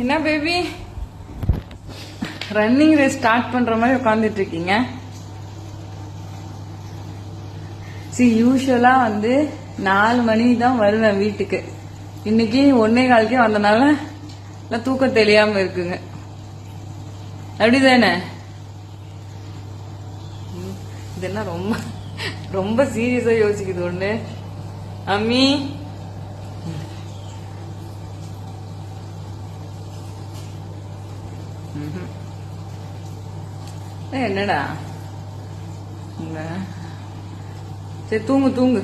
என்ன baby running race start பண்ற மாதிரி உட்காந்துட்டு இருக்கீங்க. சி யூஸ்வலா வந்து நாலு மணி தான் வருவேன் வீட்டுக்கு. இன்னைக்கு ஒன்னே காலுக்கே வந்தனால எல்லாம் தூக்கம் தெரியாம இருக்குங்க. அப்படிதானே? இதெல்லாம் ரொம்ப ரொம்ப சீரியஸா யோசிக்குது ஒண்ணு. அம்மி என்னடா? சரி தூங்கு தூங்கு.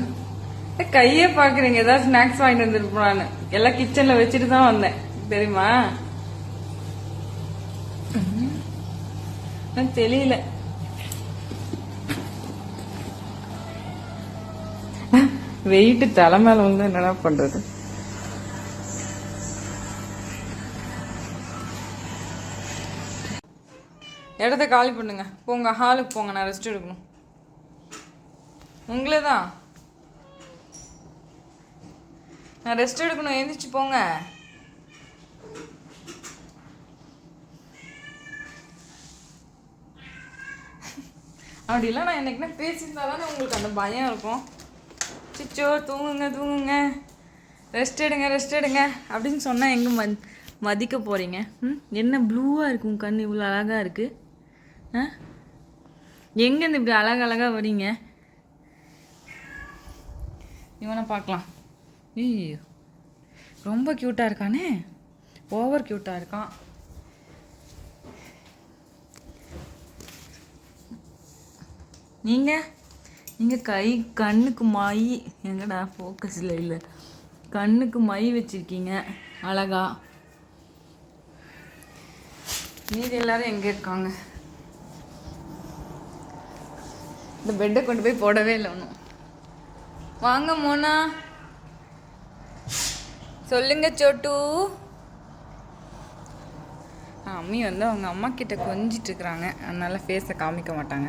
கையே பாக்குறீங்க. ஏதாவது ஸ்நாக்ஸ் வாங்கிட்டு வந்துருப்பான்னு எல்லாம் கிச்சன்ல வச்சுட்டு தான் வந்தேன். தெரியுமா? தெரியல. வெயிட்டு தலை மேல வந்து என்னடா பண்றது? இடத்த காலி பண்ணுங்க. போங்க ஹாலுக்கு போங்க நான் ரெஸ்ட் எடுக்கணும். உங்களே தான் நான் ரெஸ்ட் எடுக்கணும் எழுந்திரிச்சு போங்க. அப்படிலாம் நான் என்னைக்குன்னா பேசியிருந்தா தானே உங்களுக்கு அந்த பயம் இருக்கும். சிச்சோ தூங்குங்க தூங்குங்க. ரெஸ்ட் எடுங்க ரெஸ்ட் எடுங்க. அப்படின்னு சொன்னால் எங்கே ம மதிக்க போகிறீங்க ம்? என்ன ப்ளூவாக இருக்கும் கண் இவ்வளோ அழகாக இருக்குது ஆ? எங்கேருந்து இப்படி அழகழகாக வரீங்க? இவனை பார்க்கலாம். ஐயோ ரொம்ப க்யூட்டாக இருக்கானே. ஓவர் க்யூட்டாக இருக்கான். நீங்கள் நீங்கள் கை கண்ணுக்கு மை எங்கடா ஃபோக்கஸில் இல்லை. கண்ணுக்கு மை வச்சிருக்கீங்க. அழகா. மீதி எல்லாரும் எங்கே இருக்காங்க? இந்த பெட்டை கொண்டு போய் போடவே இல்லை ஒன்றும் வாங்க மோனா. சொல்லுங்க சோட்டு. அம்மி வந்து அவங்க அம்மா கிட்ட கொஞ்சிட்டு இருக்கிறாங்க. அதனால ஃபேஸை காமிக்க மாட்டாங்க.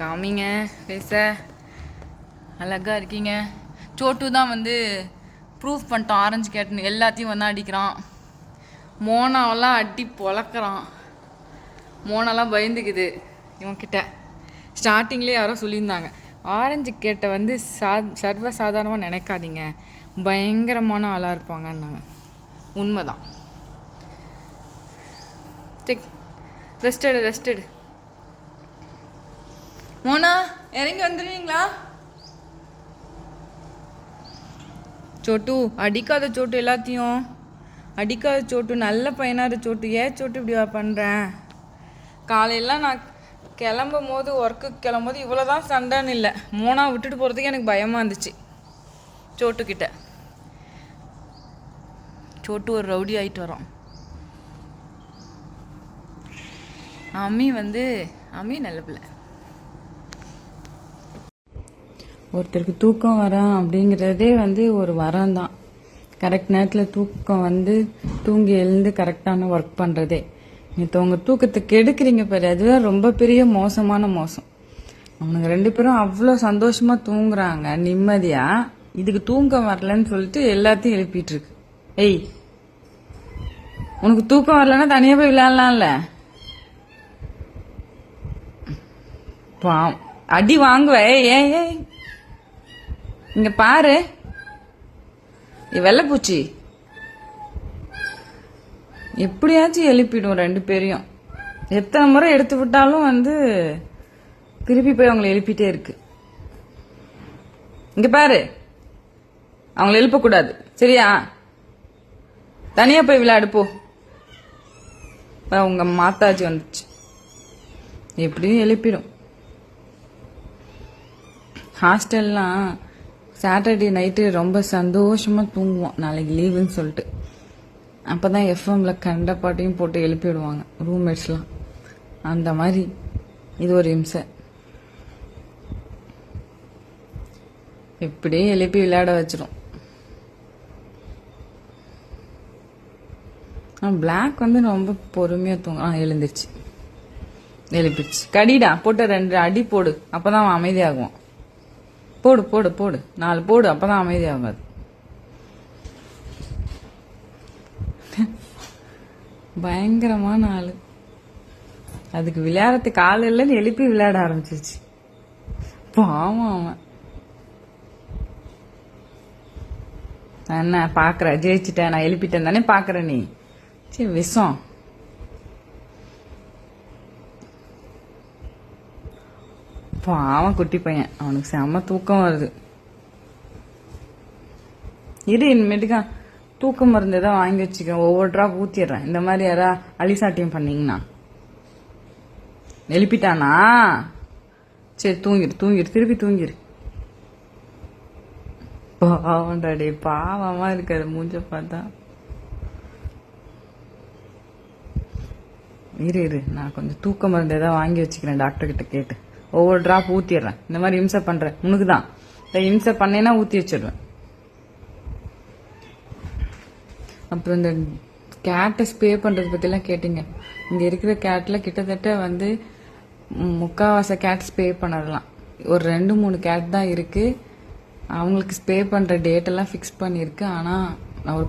காமிங்க ஃபேஸை அழகா இருக்கீங்க. சோட்டு தான் வந்து ப்ரூஃப் பண்ணிட்டோம். ஆரஞ்சு கேட்டுன்னு எல்லாத்தையும் வந்து அடிக்கிறான். மோனாவெல்லாம் அடி பொழக்கிறான். மோனாலாம் பயந்துக்குது இவன்கிட்ட. ஸ்டார்டிங்லேயே யாரோ சொல்லியிருந்தாங்க. ஆரஞ்சு கேட்டை வந்து சா சர்வ சாதாரணமாக நினைக்காதீங்க. பயங்கரமான ஆளாக இருப்பாங்கன்னாங்க. உண்மைதான். சரி ரெஸ்டடு ரெஸ்டடு மோனா இறங்கி வந்துடுவீங்களா சோட்டு அடிக்காத சோட்டு எல்லாத்தையும். அடிக்காத சோட்டு நல்ல பையனாக சோட்டு. ஏன் சோட்டு இப்படி பண்ணுறேன் காலையெல்லாம் நான் கிளம்பும் போது ஒர்க்குக்கு கிளம்பும் போது இவ்வளோ தான் சண்டைன்னு இல்லை. மோனா விட்டுட்டு போகிறதுக்கு எனக்கு பயமாக இருந்துச்சு. சோட்டுக்கிட்ட. சோட்டு ஒரு ரவுடி ஆகிட்டு வரோம் அம்மி வந்து அம்மி நல்ல பிள்ளை. ஒருத்தருக்கு தூக்கம் வரான் அப்படிங்கிறதே வந்து ஒரு வரம் தான் கரெக்ட் நேரத்தில் தூக்கம் வந்து தூங்கி எழுந்து கரெக்டான ஒர்க் பண்ணுறதே மற்றவங்க தூக்கத்தை கெடுக்குறீங்க பாரு அதுதான் ரொம்ப பெரிய மோசமான மோசம். அவனுங்க ரெண்டு பேரும் அவ்வளோ சந்தோஷமாக தூங்குறாங்க நிம்மதியாக இதுக்கு தூக்கம் வரலன்னு சொல்லிட்டு எல்லாத்தையும் எழுப்பிட்டு இருக்கு ஏய் உனக்கு தூக்கம் வரலன்னா தனியாக போய் விளையாடலாம்ல? பாவம். அடி வாங்குவ ஏய் ஏய் இங்கே இங்க பாரு. இது வெள்ளைப்பூச்சி. எப்படியாச்சும் எழுப்பிடும் ரெண்டு பேரையும். எத்தனை முறை எடுத்து விட்டாலும் வந்து திருப்பி போய் அவங்களை எழுப்பிட்டே இருக்கு. இங்க பாரு. அவங்கள எழுப்பக்கூடாது. சரியா? தனியா போய் விளையாடு போ. உங்க மாத்தாஜி வந்துச்சு. எப்படியும் எழுப்பிடும். ஹாஸ்டல்லாம் சாட்டர்டே நைட்டு ரொம்ப சந்தோஷமா தூங்குவோம். நாளைக்கு லீவுன்னு சொல்லிட்டு. அப்பதான் எஃப்எம்ல கண்ட பாட்டையும் போட்டு எழுப்பி விடுவாங்க. ரூம்மேட்ஸ்லாம் அந்த மாதிரி. இது ஒரு இம்சை. இப்படியே எழுப்பி விளையாட வச்சிடும் பிளாக் வந்து ரொம்ப பொறுமையா தூங்க ஆ எழுந்திருச்சு. எழுப்பிடுச்சு. கடிடா போட்டு ரெண்டு அடி போடு. அப்பதான் அவன் அமைதியாகுவான். போடு போடு போடு. நாலு போடு அப்பதான் அமைதியாகும் பயங்கரமான ஆளு. அதுக்கு விளையாடுறதுக்கு ஆள் இல்லைன்னு எழுப்பி விளையாட ஆரம்பிச்சிருச்சு. பாவம் அவன். என்ன பாக்குற. ஜெயிச்சிட்டேன் நான் எழுப்பிட்டேன் தானே பாக்குற நீ? சரி விஷம். பாவம் குட்டி பையன். அவனுக்கு செம்ம தூக்கம் வருது. இரு இனிமேட்டுக்கா. தூக்க மருந்து ஏதாவது வாங்கி வச்சுக்கேன் ஒவ்வொரு ட்ராப் ஊத்திடுறேன். இந்த மாதிரி யாரா அலிசாட்டியம் பண்ணீங்கன்னா? எழுப்பிட்டானா சரி தூங்கிரு தூங்கிரு. திருப்பி தூங்கிரு. பாவம்டா டே பாவமா இருக்காது மூஞ்ச பார்த்தா. இரு இரு. நான் கொஞ்சம் தூக்க மருந்து ஏதாவது வாங்கி வச்சுக்கிறேன் டாக்டர் கிட்ட கேட்டு. ஒவ்வொரு ட்ராப் ஊத்திடுறேன். இந்த மாதிரி இம்சை பண்றேன். உனக்கு தான் இந்த இம்சை பண்ணேன்னா ஊத்தி வச்சிடுவேன் அப்புறம் இந்த கேட்டை ஸ்ப்ரே பண்ணுறது பற்றிலாம் கேட்டீங்க. இங்கே இருக்கிற கேட்டில் கிட்டத்தட்ட வந்து முக்கால்வாச கேட் ஸ்ப்ரே பண்ணிடலாம் ஒரு ரெண்டு மூணு கேட் தான் இருக்குது அவங்களுக்கு ஸ்ப்ரே பண்ணுற டேட்டெல்லாம் ஃபிக்ஸ் பண்ணியிருக்கு. ஆனால் நான் ஒரு